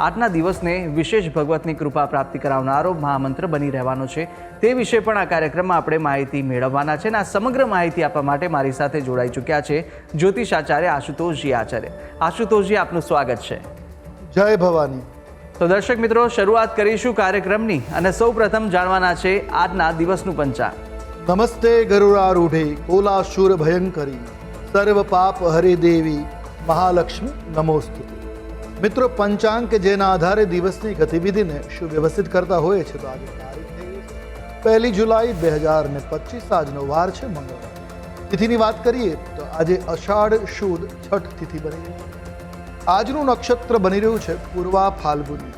આજના દિવસને વિશેષ ભગવતની કૃપા પ્રાપ્તિ કરાવનારો મહામંત્ર બની રહેવાનો છે. તે વિશે પણ આ કાર્યક્રમમાં આપણે માહિતી મેળવવાના છે અને આ સમગ્ર માહિતી આપવા માટે મારી સાથે જોડાઈ ચૂક્યા છે જ્યોતિષ આચાર્ય આશુતોષજી આચાર્ય. આશુતોષજી આપનું સ્વાગત છે. જય ભવાની. તો દર્શક મિત્રો શરૂઆત કરીશું કાર્યક્રમની અને સૌ પ્રથમ જાણવાના છે આજના દિવસનું પંચાંગ. નમસ્તે ગરુડારૂઢે કોલાશુર ભયંકરી સર્વ પાપ હરે દેવી મહાલક્ષ્મી નમોસ્તુ મિત્રો, પંચાંગ કે જેના આધારે દિવસની ગતિવિધિને સુવ્યવસ્થિત કરતા હોય છે, તો આજે તારીખ પહેલી જુલાઈ બે હજાર ને પચીસ આજનો વાર છે, મંગળવાર. તિથિની વાત કરીએ, તો આજે અષાઢ શુદ્ધ છઠ તિથિ બની આજનું નક્ષત્ર બની રહ્યું છે, પૂર્વા ફાલ્ગુની.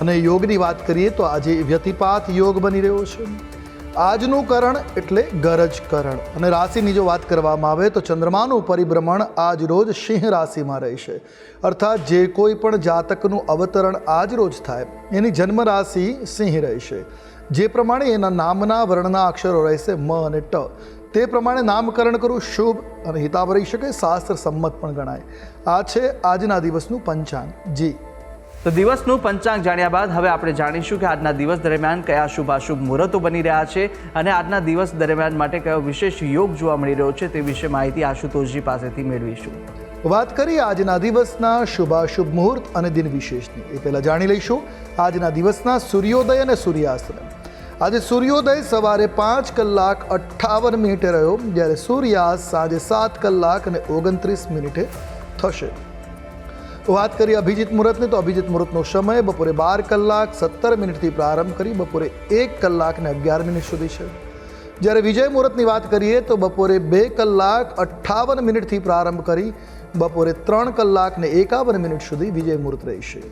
અને યોગની વાત કરીએ, તો આજે વ્યતિપાત યોગ બની રહ્યો છે. આજનું કરણ એટલે ગરજ કરણ. અને રાશિની જો વાત કરવામાં આવે તો ચંદ્રમાનું પરિભ્રમણ આજ રોજ સિંહ રાશિમાં રહેશે. અર્થાત જે કોઈ પણ જાતકનું અવતરણ આજ રોજ થાય, એની જન્મ રાશિ સિંહ રહેશે. જે પ્રમાણે એના નામના વર્ણના અક્ષરો રહેશે મ અને ટ. તે પ્રમાણે નામકરણ કરવું શુભ અને હિતાવ રહી શકે શાસ્ત્ર સંમત પણ ગણાય. આ છે આજના દિવસનું પંચાંગ. જી. તો દિવસનું પંચાંગ જાણ્યા બાદ હવે આપણે જાણીશું કે આજના દિવસ દરમિયાન કયા શુભાશુભ મુહૂર્તો બની રહ્યા છે અને આજના દિવસ દરમિયાન માટે કયો વિશેષ યોગ જોવા મળી રહ્યો છે તે વિશે માહિતી આશુતોષજી પાસેથી મેળવીશું. વાત કરીએ આજના દિવસના શુભાશુભ મુહૂર્ત અને દિન વિશેષની. એ પહેલાં જાણી લઈશું આજના દિવસના સૂર્યોદય અને સૂર્યાસ્ત. આજે સૂર્યોદય સવારે પાંચ કલાક અઠ્ઠાવન મિનિટે રહ્યો, જ્યારે સૂર્યાસ્ત સાંજે સાત કલાક અને ઓગણત્રીસ મિનિટે થશે. વાત કરીએ અભિજીત મુહૂર્તની, તો અભિજીત મુહૂર્તનો સમય બપોરે બાર કલાક સત્તર મિનિટથી પ્રારંભ કરી બપોરે એક કલાક ને અગિયાર મિનિટ સુધી છે. જ્યારે વિજય મુહૂર્તની વાત કરીએ, તો બપોરે બે કલાક અઠ્ઠાવન મિનિટથી પ્રારંભ કરી બપોરે ત્રણ કલાક ને એકાવન મિનિટ સુધી વિજય મુહૂર્ત રહેશે.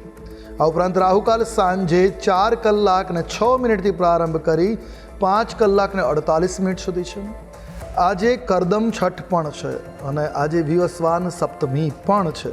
આ ઉપરાંત રાહુકાલ સાંજે ચાર કલાક ને છ મિનિટથી પ્રારંભ કરી પાંચ કલાક ને અડતાલીસ મિનિટ સુધી છે. આજે કરદમ છઠ પણ છે અને આજે વિવસ્વાન સપ્તમી પણ છે.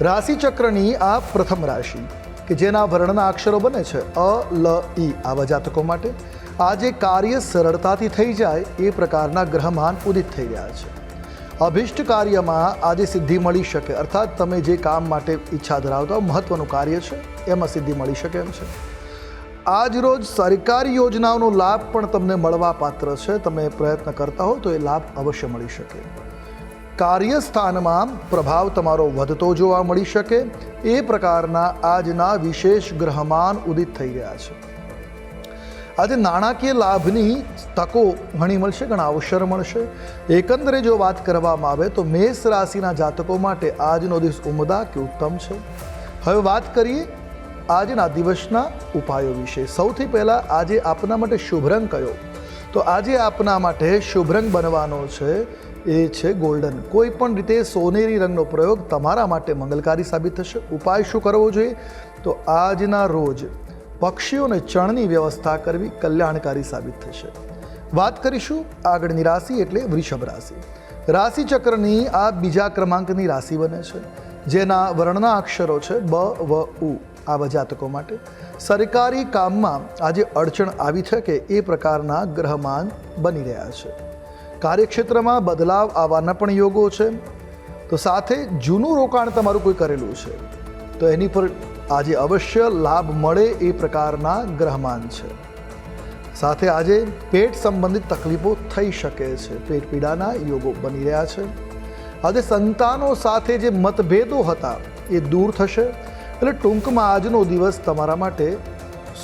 રાશિ ચક્રની આ પ્રથમ રાશિ, કે જેના વર્ણના અક્ષરો બને છે, અ, લ ઈ આવા જાતકો માટે, આજે કાર્ય સરળતાથી થઈ જાય એ પ્રકારના ગ્રહમાન ઉદિત થઈ રહ્યા છે. અભિષ્ટ કાર્યમાં આજે સિદ્ધિ મળી શકે, અર્થાત તમે જે કામ માટે ઈચ્છા ધરાવતા મહત્વનું કાર્ય છે, એમાં સિદ્ધિ મળી શકે એમ છે. આજ રોજ સરકારી યોજનાઓનો લાભ પણ તમને મળવા પાત્ર છે, તમે પ્રયત્ન કરતા હો તો એ લાભ અવશ્ય મળી શકે. કાર્યસ્થાનમાં પ્રભાવ તમારો વધતો જોવા મળી શકે. એ પ્રકારના આજના વિશેષ ગ્રહમાન ઉદિત થઈ ગયા છે. આજે નાણાકીય લાભની તકો ઘણી મળશે, ઘણા અવસર મળશે. એકંદરે જો વાત કરવામાં આવે તો મેષ રાશિના જાતકો માટે આજનો દિવસ ઉમદા કે ઉત્તમ છે. હવે વાત કરીએ આજના દિવસના ઉપાયો વિશે. સૌથી પહેલાં આજે આપના માટે શુભ રંગ કયો? તો આજે આપના માટે શુભ રંગ બનવાનો છે એ છે ગોલ્ડન. કોઈ પણ રીતે સોનેરી રંગનો પ્રયોગ તમારા માટે મંગલકારી સાબિત થશે. ઉપાય શું કરવો જોઈએ? તો આજના રોજ પક્ષીઓને ચણની વ્યવસ્થા કરવી કલ્યાણકારી સાબિત થશે. વાત કરીશું આગળની રાશિ એટલે વૃષભ રાશિ. રાશિ ચક્રની આ બીજા ક્રમાંકની રાશિ બને છે, જેના વર્ણના અક્ષરો છે બ, વ, ઉ આવા જાતકો માટે. સરકારી કામમાં આજે અડચણ આવી શકે એ પ્રકારના ગ્રહમાન બની રહ્યા છે. કાર્યક્ષેત્રમાં બદલાવ આવવાના પણ યોગો છે. તો સાથે જૂનું રોકાણ તમારું કોઈ કરેલું છે. તો એની પર આજે અવશ્ય લાભ મળે એ પ્રકારના ગ્રહમાન છે. સાથે આજે પેટ સંબંધિત તકલીફો થઈ શકે છે. પેટ પીડાના યોગો બની રહ્યા છે. આજે સંતાનો સાથે જે મતભેદો હતા એ દૂર થશે. એટલે ટૂંકમાં આજનો દિવસ તમારા માટે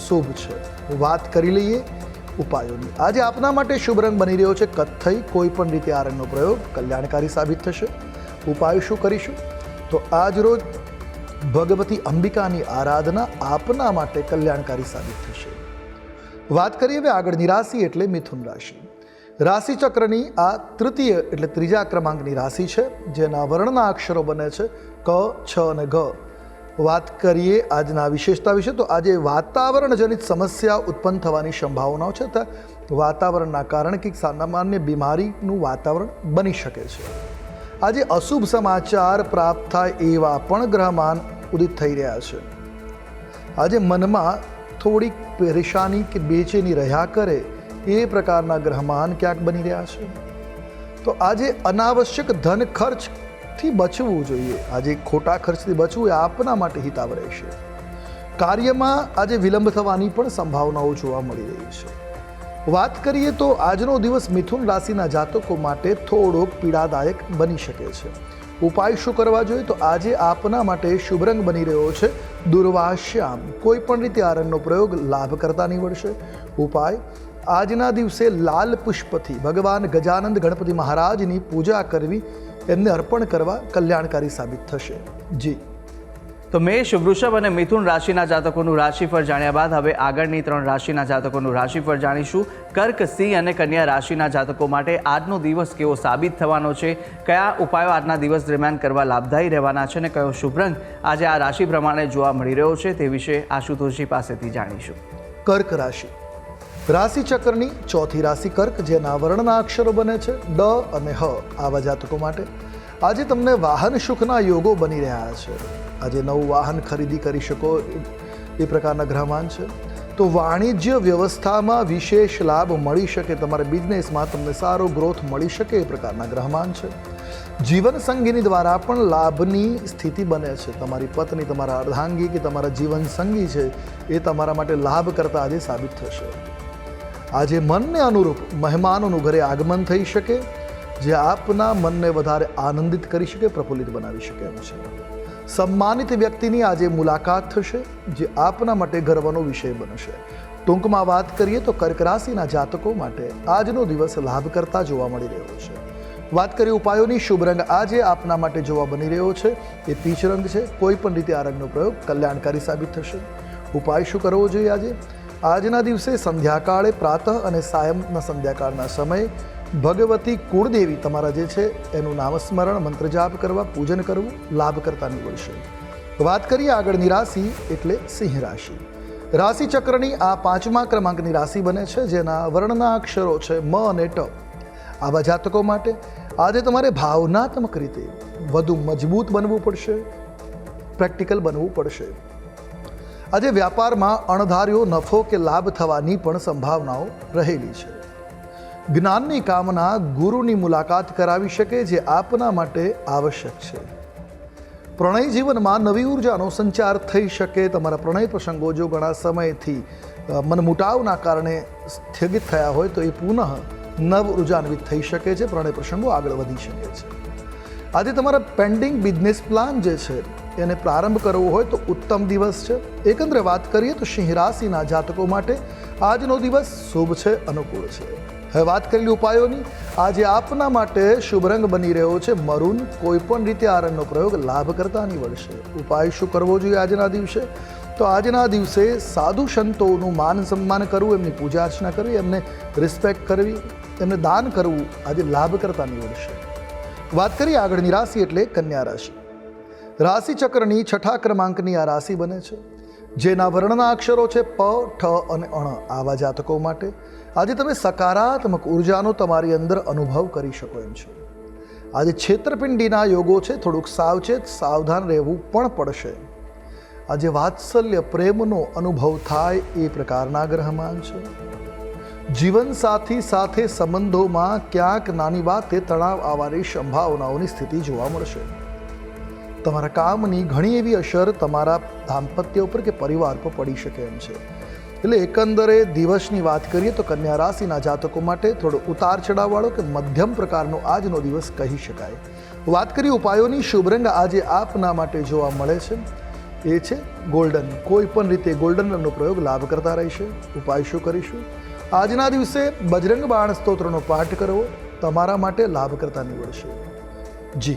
શુભ છે. વાત કરી લઈએ ઉપાયોની. આજે આપના માટે શુભ રંગ બની રહ્યો છે કથ્થઈ. કોઈ પણ રીતે આ રંગનો પ્રયોગ કલ્યાણકારી સાબિત થશે. ઉપાયો શું કરીશું? તો આજ રોજ ભગવતી અંબિકાની આરાધના આપના માટે કલ્યાણકારી સાબિત થશે. વાત કરીએ હવે આગળની રાશિ એટલે મિથુન રાશિ. રાશિ ચક્રની આ તૃતીય એટલે ત્રીજા ક્રમાંકની રાશિ છે, જેના વર્ણના અક્ષરો બને છે ક, છ અને ઘ. વાત કરીએ આજના વિશેષતા વિશે, તો આજે વાતાવરણજનિત સમસ્યા ઉત્પન્ન થવાની સંભાવનાઓ છે, તથા વાતાવરણના કારણે કંઈક સામાન્ય બીમારીનું વાતાવરણ બની શકે છે. આજે અશુભ સમાચાર પ્રાપ્ત થાય એવા પણ ગ્રહમાન ઉદિત થઈ રહ્યા છે. આજે મનમાં થોડીક પરેશાની કે બેચેની રહ્યા કરે એ પ્રકારના ગ્રહમાન ક્યાંક બની રહ્યા છે. તો આજે અનાવશ્યક ધન ખર્ચથી બચવું જોઈએ. આજે ખોટા ખર્ચથી બચવું એ આપના માટે હિતાવ રહેશે. કાર્યમાં આજે વિલંબ થવાની પણ સંભાવનાઓ જોવા મળી રહી છે. વાત કરીએ તો આજનો દિવસ મિથુન રાશિના જાતકો માટે થોડોક પીડાદાયક બની શકે છે. ઉપાય શું કરવા જોઈએ? તો આજે આપના માટે શુભ રંગ બની રહ્યો છે. દુર્વાશ્યામ, કોઈ પણ રીતે આ પ્રયોગ લાભ કરતા નીવડશે. ઉપાય, આજના દિવસે લાલ પુષ્પથી ભગવાન ગજાનંદ ગણપતિ મહારાજની પૂજા કરવી એમને અર્પણ કરવા કલ્યાણકારી સાબિત થશે. જી. તો મેષ વૃષભ અને મિથુન રાશિના જાતકોનું રાશિફળ જાણ્યા બાદ હવે આગળની ત્રણ રાશિના જાતકોનું રાશિફળ જાણીશું. કર્ક સિંહ અને કન્યા રાશિના જાતકો માટે આજનો દિવસ કેવો સાબિત થવાનો છે? કયા ઉપાયો આજના દિવસ દરમિયાન કરવા લાભદાયી રહેવાના છે અને કયો શુભ રંગ આજે આ રાશિ પ્રમાણે જોવા મળી રહ્યો છે તે વિશે આશુતોષજી પાસેથી જાણીશું. કર્ક રાશિ. રાશિ ચક્રની ચોથી રાશિ કર્ક, જેના વર્ણના અક્ષરો બને છે ડ અને હ, આવા જાતકો માટે. આજે તમને વાહન સુખના યોગો બની રહ્યા છે. આજે નવું વાહન ખરીદી કરી શકો એ પ્રકારના ગ્રહમાન છે. તો વાણિજ્ય વ્યવસ્થામાં વિશેષ લાભ મળી શકે, તમારા બિઝનેસમાં તમને સારો ગ્રોથ મળી શકે એ પ્રકારના ગ્રહમાન છે. જીવન સંગીની દ્વારા પણ લાભની સ્થિતિ બને છે. તમારી પત્ની, તમારા અર્ધાંગી કે તમારા જીવન સંગી છે, એ તમારા માટે લાભ કરતા આજે સાબિત થશે. આજે મનને અનુરૂપ મહેમાનોનું ઘરે આગમન થઈ શકે, જે આપના મનને વધારે આનંદિત કરી શકે, પ્રફુલ્લિત બનાવી શકે એમ છે. સન્માનિત વ્યક્તિની આજે મુલાકાત થશે, જે આપના માટે ગર્વનો વિષય બનશે. ટૂંકમાં વાત કરીએ તો કર્ક રાશિના જાતકો માટે આજનો દિવસ લાભ કરતા જોવા મળી રહ્યો છે. વાત કરીએ ઉપાયોની, શુભ રંગ આજે આપના માટે જોવા બની રહ્યો છે. એ પીચ રંગ છે. કોઈ પણ રીતે આ રંગનો પ્રયોગ કલ્યાણકારી સાબિત થશે. ઉપાય શું કરવો જોઈએ આજે? આજના દિવસે સંધ્યાકાળે પ્રાતઃ અને સાયંના સંધ્યાકાળના સમયે ભગવતી કુળદેવી તમારા જે છે, એનું નામસ્મરણ, મંત્રજાપ કરવા, પૂજન કરવું, લાભ કરતા નીવડશે. વાત કરીએ આગળની રાશિ, એટલે સિંહ રાશિ. રાશિ ચક્રની આ પાંચમા ક્રમાંકની રાશિ બને છે, જેના વર્ણના અક્ષરો છે, મ અને ટ. આવા જાતકો માટે આજે તમારે ભાવનાત્મક રીતે વધુ મજબૂત બનવું પડશે, પ્રેક્ટિકલ બનવું પડશે. આજે વ્યાપારમાં અણધાર્યો નફો કે લાભ થવાની પણ સંભાવનાઓ રહેલી છે. જ્ઞાનની કામના ગુરુની મુલાકાત કરાવી શકે જે આપના માટે આવશ્યક છે. પ્રણય જીવનમાં નવી ઉર્જાનો સંચાર થઈ શકે, તમારા પ્રણય પ્રસંગો જો ઘણા સમયથી મનમુટાવના કારણે સ્થગિત થયા હોય તો એ પુનઃ નવ ઉર્જાન્વિત થઈ શકે છે, પ્રણય પ્રસંગો આગળ વધી શકે છે. આજે તમારા પેન્ડિંગ બિઝનેસ પ્લાન જે છે એને પ્રારંભ કરવો હોય તો ઉત્તમ દિવસ છે. એકંદરે વાત કરીએ તો સિંહ રાશિના જાતકો માટે આજનો દિવસ શુભ છે, અનુકૂળ છે. હવે વાત કરેલી ઉપાયોની, આજે આપના માટે શુભ રંગ બની રહ્યો છે. મરૂન કોઈ પણ રીતે આ પ્રયોગ લાભ કરતા નીવડશે. ઉપાય શું કરવો જોઈએ આજના દિવસે? તો આજના દિવસે સાધુ સંતોનું માન સન્માન કરવું, એમની પૂજા અર્ચના કરવી, એમને રિસ્પેક્ટ કરવી, એમને દાન કરવું આજે લાભ કરતા નીવડશે. વાત કરીએ આગળની રાશિ એટલે કન્યા રાશિ. રાશિ ચક્રની છઠ્ઠા ક્રમાંકની આ રાશિ બને છે, જેના વર્ણના અક્ષરો છે પ, ઠ અને અણ. આવા જાતકો માટે આજે તમે સકારાત્મક ઉર્જાનો તમારી અંદર અનુભવ કરી શકો એમ છો. આજે છેતરપિંડીના યોગો છે, થોડુંક સાવચેત સાવધાન રહેવું પણ પડશે. આજે વાત્સલ્ય, પ્રેમનો અનુભવ થાય એ પ્રકારના ગ્રહમાન છે. જીવનસાથી સાથે સંબંધોમાં ક્યાંક નાની વાતે તણાવ આવવાની સંભાવનાઓની સ્થિતિ જોવા મળશે. તમારા કામની ઘણી એવી અસર તમારા દાંપત્ય ઉપર કે પરિવાર પર પડી શકે એમ છે. એટલે એકંદરે દિવસની વાત કરીએ તો કન્યા રાશિના જાતકો માટે થોડો ઉતાર ચઢાવવાળો કે મધ્યમ પ્રકારનો આજનો દિવસ કહી શકાય. વાત કરીએ ઉપાયોની શુભ રંગ આજે આપના માટે જોવા મળે છે. એ છે ગોલ્ડન કોઈ પણ રીતે ગોલ્ડન રંગનો પ્રયોગ લાભ કરતા રહેશે. ઉપાય શું કરીશું? આજના દિવસે બજરંગ બાણ સ્તોત્રનો પાઠ કરવો તમારા માટે લાભ કરતા નીવડશે. જી.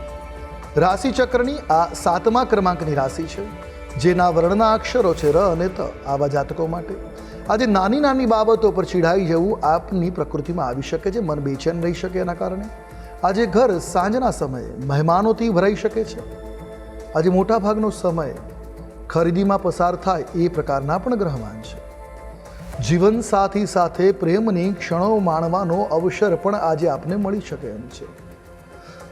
રાશિ ચક્રની આ સાતમા ક્રમાંકની રાશિ છે, જેના વર્ણના અક્ષરો છે ર અને ત આવા જાતકો માટે. આજે નાની નાની બાબતો પર ચીડાઈ જવું આપની પ્રકૃતિમાં આવી શકે છે, મન બેચેન રહી શકે એના કારણે. આજે ઘર સાંજના સમયે મહેમાનોથી ભરાઈ શકે છે. આજે મોટાભાગનો સમય ખરીદીમાં પસાર થાય એ પ્રકારના પણ ગ્રહમાન છે. જીવનસાથી સાથે પ્રેમની ક્ષણો માણવાનો અવસર પણ આજે આપને મળી શકે એમ છે.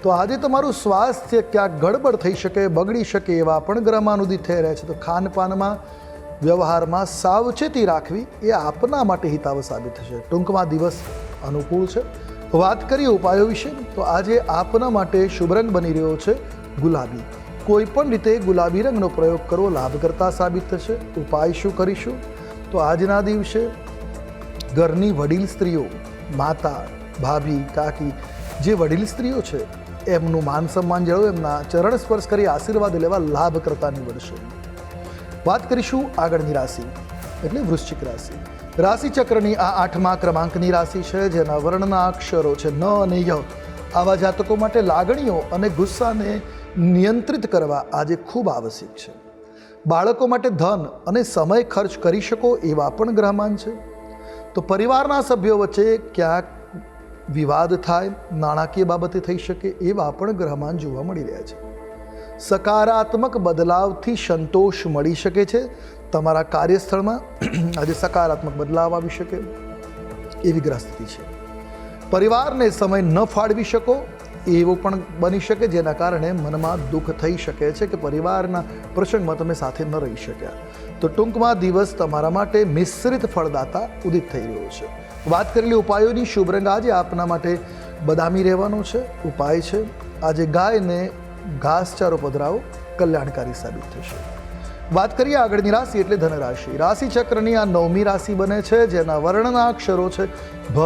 તો આજે તમારું સ્વાસ્થ્ય ક્યાંક ગડબડ થઈ શકે, બગડી શકે એવા પણ ગ્રહમાનુદિત થઈ રહ્યા છે. તો ખાનપાનમાં વ્યવહારમાં સાવચેતી રાખવી એ આપના માટે હિતાવ સાબિત થશે. ટૂંકમાં દિવસ અનુકૂળ છે. વાત કરીએ ઉપાયો વિશે, તો આજે આપના માટે શુભ રંગ બની રહ્યો છે ગુલાબી. કોઈ પણ રીતે ગુલાબી રંગનો પ્રયોગ કરવો લાભકર્તા સાબિત થશે. ઉપાય શું કરીશું? તો આજના દિવસે ઘરની વડીલ સ્ત્રીઓ, માતા, ભાભી, કાકી, જે વડીલ સ્ત્રીઓ છે એમનું માન સન્માન જળવો એમના ચરણ સ્પર્શ કરી આશીર્વાદ લેવા લાભ કરતા નીવડશે વાત કરીશું આગળની રાશિ, એટલે વૃશ્ચિક રાશિ. રાશિચક્રની આ આઠમા ક્રમાંકની રાશિ છે, જેના વર્ણના અક્ષરો છે ન અને ય. આવા જાતકો માટે લાગણીઓ અને ગુસ્સાને નિયંત્રિત કરવા આજે ખૂબ આવશ્યક છે. બાળકો માટે ધન અને સમય ખર્ચ કરી શકો એવા પણ ગ્રહમાન છે. તો પરિવારના સભ્યો વચ્ચે ક્યાંક વિવાદ થાય, નાણાકીય બાબતે થઈ શકે એવા પણ ગ્રહમાન જોવા મળી રહ્યા છે. સકારાત્મક બદલાવથી સંતોષ મળી શકે છે. તમારા કાર્યસ્થળમાં આજે સકારાત્મક બદલાવ આવી શકે. એવી ગ્રહ છે. પરિવારને સમય ન ફાળવી શકો. એવું પણ બની શકે જેના કારણે મનમાં દુઃખ થઈ શકે છે કે પરિવારના પ્રસંગમાં તમે સાથે ન રહી શક્યા. તો ટૂંકમાં દિવસ તમારા માટે મિશ્રિત ફળદાતા ઉદિત થઈ રહ્યો છે. વાત કરેલી ઉપાયોની શુભ રંગ આજે આપના માટે બદામી રહેવાનો છે. ઉપાય છે, આજે ગાયને ઘાસચારો પધરાવો, કલ્યાણકારી સાબિત થશે. વાત કરીએ આગળની રાશિ એટલે ધનરાશિ. રાશિ ચક્રની આ નવમી રાશિ બને છે, જેના વર્ણના અક્ષરો છે ભ,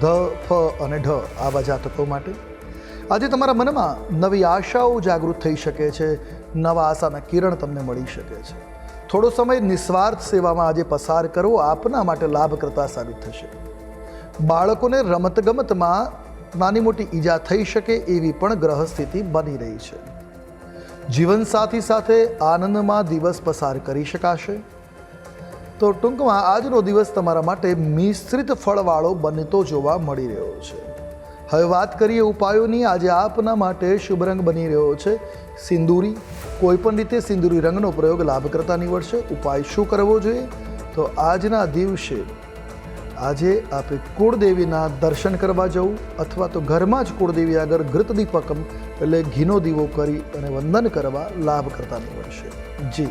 ધ, ફ અને ઢ. આવા જાતકો માટે આજે તમારા મનમાં નવી આશાઓ જાગૃત થઈ શકે છે, નવા આશાના કિરણ તમને મળી શકે છે. થોડો સમય નિસ્વાર્થ સેવામાં આજે પસાર કરવો આપના માટે લાભકર્તા સાબિત થશે. બાળકોને રમતગમતમાં નાની મોટી ઈજા થઈ શકે એવી પણ ગ્રહ સ્થિતિ બની રહી છે. જીવનસાથી સાથે આનંદમાં દિવસ પસાર કરી શકાશે. તો ટૂંકમાં આજનો દિવસ તમારા માટે મિશ્રિત ફળવાળો બનતો જોવા મળી રહ્યો છે. હવે વાત કરીએ ઉપાયોની. આજે આપના માટે શુભ રંગ બની રહ્યો છે સિંદૂરી. કોઈપણ રીતે સિંદૂરી રંગનો પ્રયોગ લાભકર્તા નીવડશે. ઉપાય શું કરવો જોઈએ? તો આજના દિવસે આજે આપણે કુળદેવીના દર્શન કરવા જવું અથવા તો ઘરમાં જ કુળદેવી આગળ ઘૃત દીપકમ એટલે ઘીનો દીવો કરી અને વંદન કરવા લાભકર્તા નીવડશે. જી.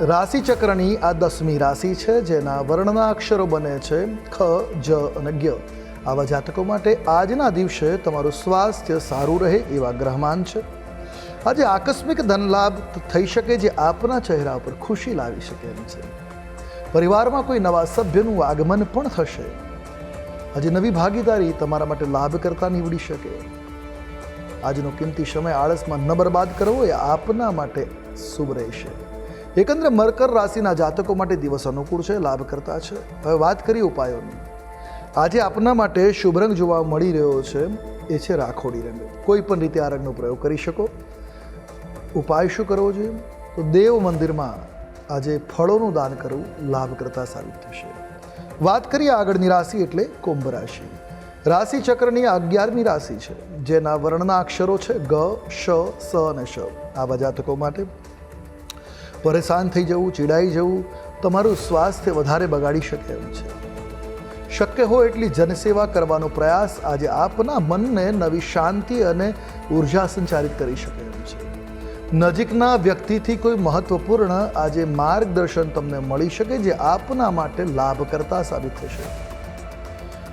રાશિ ચક્રની આ દસમી રાશિ છે, જેના વર્ણના અક્ષરો બને છે, ખ, જ અને જ્ઞ આવા જાતકો માટે આજના દિવસે તમારું સ્વાસ્થ્ય સારું રહે એવા ગ્રહમાન છે. આજે આકસ્મિક ધનલાભ થઈ શકે જે આપના ચહેરા પર ખુશી લાવી શકે એમ છે. પરિવારમાં કોઈ નવા સભ્યનું આગમન પણ થશે. આજે નવી ભાગીદારી તમારા માટે લાભ કરતા નીવડી શકે. આજનો કિંમતી સમય આળસમાં ન બરબાદ કરવો એ આપના માટે શુભ રહેશે. એકંદરે મકર રાશિના જાતકો માટે દિવસ અનુકૂળ છે, લાભકર્તા છે. હવે વાત કરીએ ઉપાયોની. આજે આપના માટે શુભ રંગ જોવા મળી રહ્યો છે, એ છે રાખોડી રંગ. કોઈ પણ રીતે આ રંગનો પ્રયોગ કરી શકો. ઉપાય શું કરવો જોઈએ? તો દેવ મંદિરમાં આજે ફળોનું દાન કરવું લાભકર્તા સાબિત થશે. વાત કરીએ આગળની રાશિ એટલે કુંભ રાશિ. રાશિ ચક્રની અગિયારમી રાશિ છે, જેના વર્ણના અક્ષરો છે ગ, શ, સ અને શ. આવા જાતકો માટે પરેશાન થઈ જવું, ચીડાઈ જવું, તમારું સ્વાસ્થ્ય વધારે બગાડી શકે એમ છે. શક્ય હોય એટલી જનસેવા કરવાનો પ્રયાસ આજે આપના મનને નવી શાંતિ અને ઊર્જા સંચારિત કરી શકે એમ છે. નજીકના વ્યક્તિથી કોઈ મહત્વપૂર્ણ આજે માર્ગદર્શન તમને મળી શકે જે આપના માટે લાભકર્તા સાબિત થશે.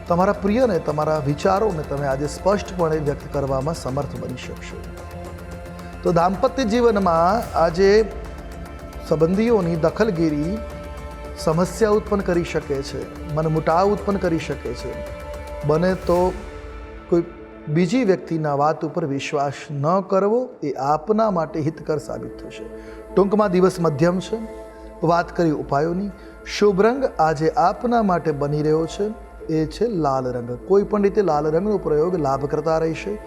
તમારા પ્રિયને, તમારા વિચારોને તમે આજે સ્પષ્ટપણે વ્યક્ત કરવામાં સમર્થ બની શકશો. તો દાંપત્ય જીવનમાં આજે સંબંધીઓની દખલગીરી સમસ્યા ઉત્પન્ન કરી શકે છે મનમુટાવ ઉત્પન્ન કરી શકે છે. બને તો કોઈ બીજી વ્યક્તિના વાત ઉપર વિશ્વાસ ન કરવો એ આપના માટે હિતકર સાબિત થશે. ટૂંકમાં દિવસ મધ્યમ છે. વાત કરી ઉપાયોની. શુભ રંગ આજે આપના માટે બની રહ્યો છે. એ છે લાલ રંગ. કોઈ પણ રીતે લાલ રંગનો પ્રયોગ લાભ કરતા રહેશે.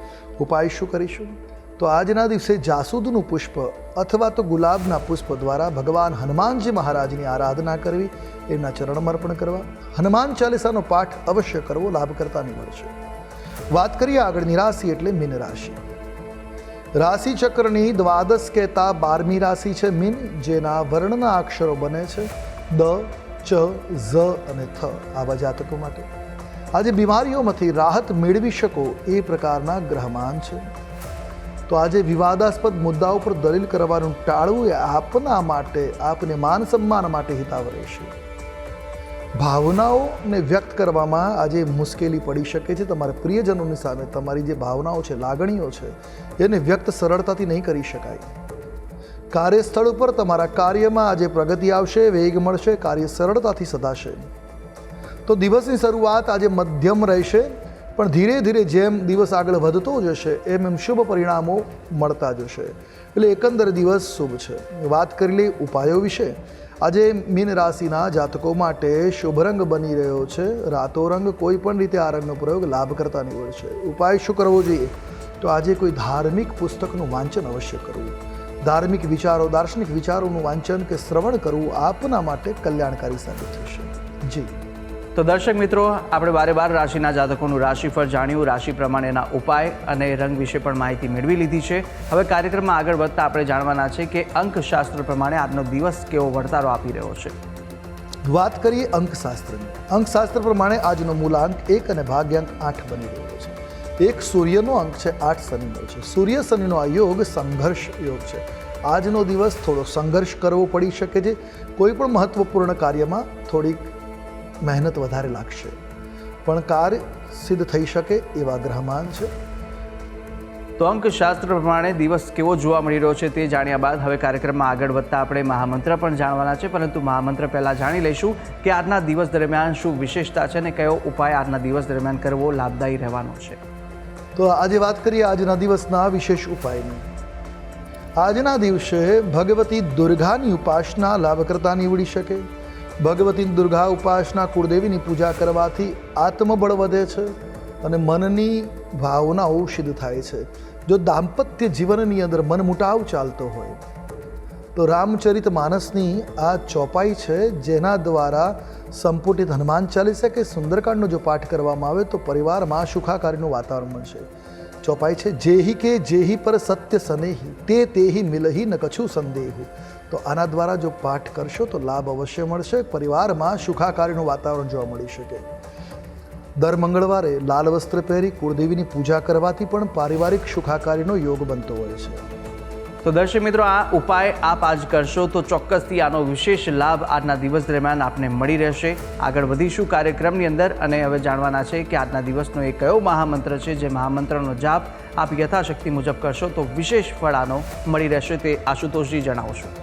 ઉપાય શું કરીશું? તો આજના દિવસે જાસૂદનું પુષ્પ અથવા તો ગુલાબના પુષ્પ દ્વારા ભગવાન હનુમાનજી મહારાજની આરાધના કરવી, એમના ચરણમાં અર્પણ કરવા. હનુમાન ચાલીસાનો પાઠ અવશ્ય કરવો લાભકર્તા નીવડશે વાત કરીએ આગળની રાશિ એટલે મીન રાશિ. રાશિ ચક્રની દ્વાદશ કહેતા બારમી રાશિ છે મીન, જેના વર્ણના અક્ષરો બને છે દ, ચ, ઝ અને થ આવા જાતકો માટે. આજે બીમારીઓમાંથી રાહત મેળવી શકો એ પ્રકારના ગ્રહમાન છે. તો આજે વિવાદાસ્પદ મુદ્દાઓ પર દલીલ કરવાનું ટાળવું એ આપના માટે, આપને માન સન્માન માટે હિતાવ રહેશે ભાવનાઓને વ્યક્ત કરવામાં આજે મુશ્કેલી પડી શકે છે. તમારા પ્રિયજનોની સામે તમારી જે ભાવનાઓ છે, લાગણીઓ છે, એને વ્યક્ત સરળતાથી નહીં કરી શકાય. કાર્યસ્થળ ઉપર તમારા કાર્યમાં આજે પ્રગતિ આવશે, વેગ મળશે, કાર્ય સરળતાથી સધાશે. તો દિવસની શરૂઆત આજે મધ્યમ રહેશે. પણ ધીરે ધીરે જેમ દિવસ આગળ વધતો જશે, એમ એમ શુભ પરિણામો મળતા જશે. એટલે એકંદર દિવસ શુભ છે. વાત કરી લઈ ઉપાયો વિશે. આજે મીન રાશિના જાતકો માટે શુભ રંગ બની રહ્યો છે. રાતો રંગ કોઈ પણ રીતે આ રંગનો પ્રયોગ લાભ કરતા નીવડશે ઉપાય શું કરવો જોઈએ? તો આજે કોઈ ધાર્મિક પુસ્તકનું વાંચન અવશ્ય કરવું. ધાર્મિક વિચારો, દાર્શનિક વિચારોનું વાંચન કે શ્રવણ કરવું આપના માટે કલ્યાણકારી સાબિત થશે. જી. તો દર્શક મિત્રો, આપણે બારે બાર રાશિના જાતકોનું રાશિફળ જાણ્યું, રાશિ પ્રમાણેના ઉપાય અને રંગ વિશે પણ માહિતી મેળવી લીધી છે. હવે કાર્યક્રમમાં આગળ વધતા આપણે જાણવાના છે કે અંકશાસ્ત્ર પ્રમાણે આજનો દિવસ કેવો વળતારો આપી રહ્યો છે. વાત કરીએ અંકશાસ્ત્રની. અંકશાસ્ત્ર પ્રમાણે આજનો મૂલાંક એક અને ભાગ્યાંક આઠ બની રહ્યો છે. એક સૂર્યનો અંક છે આઠ શનિનો છે. સૂર્ય શનિનો આ યોગ સંઘર્ષ યોગ છે. આજનો દિવસ થોડો સંઘર્ષ કરવો પડી શકે છે. કોઈ પણ મહત્વપૂર્ણ કાર્યમાં થોડીક મહેનત વધારે લાગશે. પણ કાર્ય સિદ્ધ થઈ શકે એવા ગ્રહમાન છે. તો અંકશાસ્ત્ર પ્રમાણે દિવસ કેવો જોવા મળી રહ્યો છે તે જાણ્યા બાદ હવે કાર્યક્રમમાં આગળ વધતા આપણે મહામંત્ર પણ જાણવાના છે પરંતુ મહામંત્ર પહેલાં જાણી લઈશું કે આજના દિવસ દરમિયાન શું વિશેષતા છે અને કયો ઉપાય આજના દિવસ દરમિયાન કરવો લાભદાયી રહેવાનો છે. તો આજે વાત કરીએ આજના દિવસના વિશેષ ઉપાયની. આજના દિવસે ભગવતી દુર્ગાની ઉપાસના લાભકર્તા નીવડી શકે. ભગવતી દુર્ગા ઉપાસના કુળદેવીની પૂજા કરવાથી આત્મબળ વધે છે અને મનની ભાવનાઓ સિદ્ધ થાય છે. જો દાંપત્ય જીવનની અંદર મનમુટાવ ચાલતો હોય, તો રામચરિત માનસની આ ચોપાઈ છે, જેના દ્વારા સંપુટિત હનુમાન ચાલીસા કે સુંદરકાંડનો જો પાઠ કરવામાં આવે, તો પરિવારમાં સુખાકારીનું વાતાવરણ મળશે. ચોપાઈ છે, જેહી કે જેહી પર સત્ય સનેહી, તે તેહી મિલહી ન કછું સંદેહ. તો આના દ્વારા જો પાઠ કરશો તો લાભ અવશ્ય મળશે. પરિવારમાં સુખાકારીનું વાતાવરણ જોવા મળી શકે. દર મંગળવારે લાલ વસ્ત્ર પહેરી કુળદેવીની પૂજા કરવાથી પણ પારિવારિક સુખાકારીનો યોગ બનતો હોય છે. તો દર્શક મિત્રો, આ ઉપાય આપ આજ કરશો તો ચોક્કસથી આનો વિશેષ લાભ આજના દિવસ દરમિયાન આપને મળી રહેશે. આગળ વધીશું કાર્યક્રમની અંદર અને હવે જાણવાના છે કે આજના દિવસનો એ કયો મહામંત્ર છે જે મહામંત્રનો જાપ આપ યથાશક્તિ મુજબ કરશો તો વિશેષ ફળ આનો મળી રહેશે તે આશુતોષજી જણાવશો.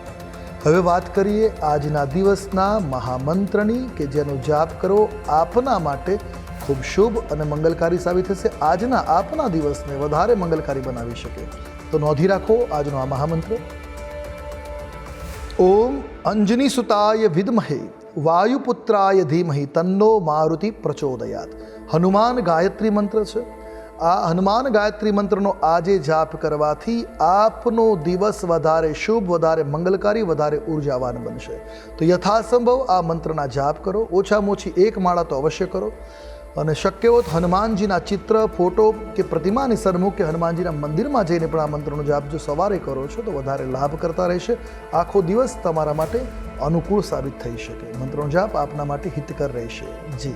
હવે વાત કરીએ આજના દિવસના મહામંત્રની કે જેનો જાપ કરો આપના માટે ખૂબ શુભ અને મંગલકારી સાબિત થશે. આજના આપના દિવસને વધારે મંગલકારી બનાવી શકે. તો નોંધી રાખો આજનો આ મહામંત્ર. ઓમ અંજની સુતાય વિદ્મહે, વાયુપુત્રાય ધીમહી, તન્નો મારુતિ પ્રચોદયાત. હનુમાન ગાયત્રી મંત્ર છે. આ હનુમાન ગાયત્રી મંત્રનો આજે જાપ કરવાથી આપનો દિવસ વધારે શુભ, વધારે મંગલકારી, વધારે ઉર્જાવાન બનશે. તો યથાસંભવ આ મંત્રના જાપ કરો. ઓછામાં ઓછી એક માળા તો અવશ્ય કરો. અને શક્ય હોત હનુમાનજીના ચિત્ર, ફોટો કે પ્રતિમાની સરમુખ કે હનુમાનજીના મંદિરમાં જઈને પણ આ મંત્રનો જાપ જો સવારે કરો છો, તો વધારે લાભ કરતા રહેશે. આખો દિવસ તમારા માટે અનુકૂળ સાબિત થઈ શકે. મંત્રનો જાપ આપના માટે હિતકર રહેશે. જી.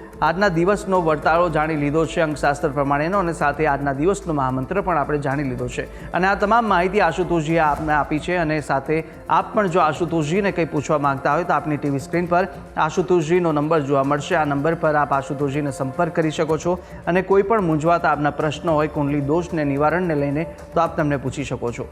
આજના દિવસનો વર્તાળો જાણી લીધો છે, અંકશાસ્ત્ર પ્રમાણેનો અને સાથે આજના દિવસનો મહામંત્ર પણ આપણે જાણી લીધો છે. અને આ તમામ માહિતી આશુતોષજીએ આપને આપી છે અને સાથે આપ પણ જો આશુતોષજીને કંઈ પૂછવા માંગતા હોય તો આપની ટીવી સ્ક્રીન પર આશુતોષજીનો નંબર જોવા મળશે. આ નંબર પર આપ આશુતોષજીને સંપર્ક કરી શકો છો અને કોઈ પણ મૂંઝવાતા આપના પ્રશ્નો હોય, કુંડલી દોષને નિવારણને લઈને તો આપ તમને પૂછી શકો છો.